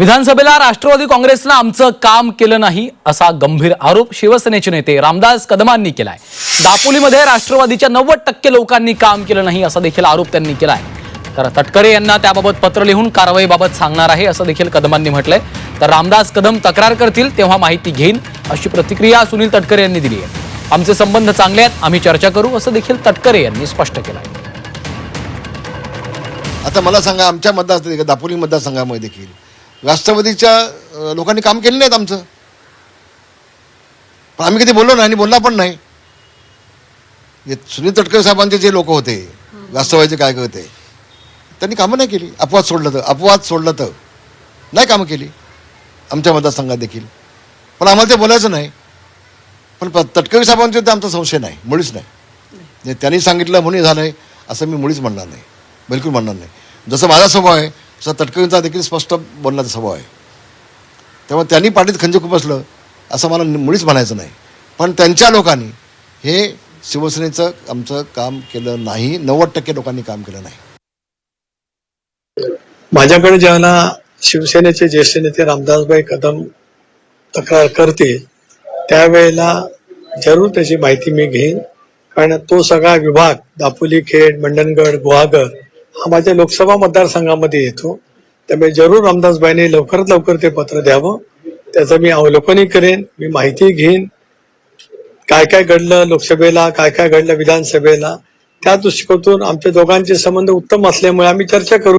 विधानसभेला राष्ट्रवादी काँग्रेसनं आमचं काम केलं नाही असा गंभीर आरोप शिवसेनेचे नेते रामदास कदमांनी केलाय. दापोलीमध्ये राष्ट्रवादीच्या नव्वद टक्के लोकांनी काम केलं नाही असा देखील आरोप त्यांनी केलाय. तर तटकरे यांना त्याबाबत पत्र लिहून कारवाईबाबत सांगणार आहे असं देखील कदमांनी म्हटलंय. तर रामदास कदम तक्रार करतील तेव्हा माहिती घेईन अशी प्रतिक्रिया सुनील तटकरे यांनी दिली आहे. आमचे संबंध चांगले आहेत आम्ही चर्चा करू असं देखील तटकरे यांनी स्पष्ट केलं आहे आता मला सांगा आमच्या मतदारसंघ दापोली मतदारसंघामध्ये देखील राष्ट्रवादीच्या लोकांनी काम केलं नाहीत आमचं. पण आम्ही कधी बोललो नाही आणि बोलला पण नाही. सुनील तटकरे साहेबांचे जे लोक होते राष्ट्रवादीचे काय होते त्यांनी कामं नाही केली. अपवाद सोडलं तर अपवाद सोडलं तर नाही कामं केली. आमच्या मतदारसंघात देखील. पण आम्हाला ते बोलायचं नाही. पण तटकरे साहेबांचे तर आमचा संशय नाही मुळीच नाही. त्यांनी सांगितलं म्हणून हे झालंय असं मी मुळीच म्हणणार नाही. बिलकुल म्हणणार नाही. जसं माझा स्वभाव आहे असा तटकरींचा देखील स्पष्ट बोलण्याचा स्वभाव आहे. तेव्हा त्यांनी पाठीत खंज खुपसलं असं मला मुळीच म्हणायचं नाही. पण त्यांच्या लोकांनी हे शिवसेनेचं आमचं काम केलं नाही नव्वद टक्के लोकांनी काम केलं नाही. माझ्याकडे ज्यावेळेला शिवसेनेचे ज्येष्ठ नेते रामदासभाई कदम तक्रार करतील त्यावेळेला जरूर त्याची माहिती मी घेईन. कारण तो सगळा विभाग दापोली खेड मंडणगड गुहागर माझ्या लोकसभा मतदारसंघामध्ये येतो. त्यामुळे जरूर रामदासबाईंनी लवकरात लवकर ते पत्र द्यावं. त्याचं मी अवलोकनही करेन मी माहिती घेईन. काय काय घडलं लोकसभेला काय काय घडलं विधानसभेला त्या दृष्टिकोनातून आमच्या दोघांचे संबंध उत्तम असल्यामुळे आम्ही चर्चा करू.